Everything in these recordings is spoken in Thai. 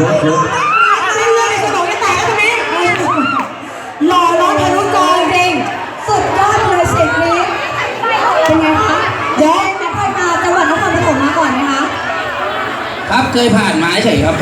ยอะเยอะเส้นเลือดในสมองจะแตกแล้วตรงนี้หล่อล้อทะลุกอจริงสุดยอดเลยสิบนี้เป็นไงคะเดี๋ยวแม่อยมาจังหวัดนครปฐมมาก่อนไหมคะ ครับเคยผ่านมาเฉยครับ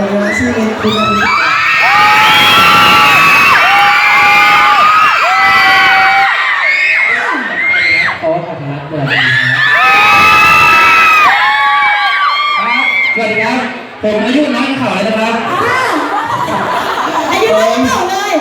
ได้ครับชื่อเล็กคุณโอ๊ตอัธรัตน์เดือดครับสวัสดีครับ ผมอายุน้อยเขาเลยนะครับ อายุเท่าเขาเลย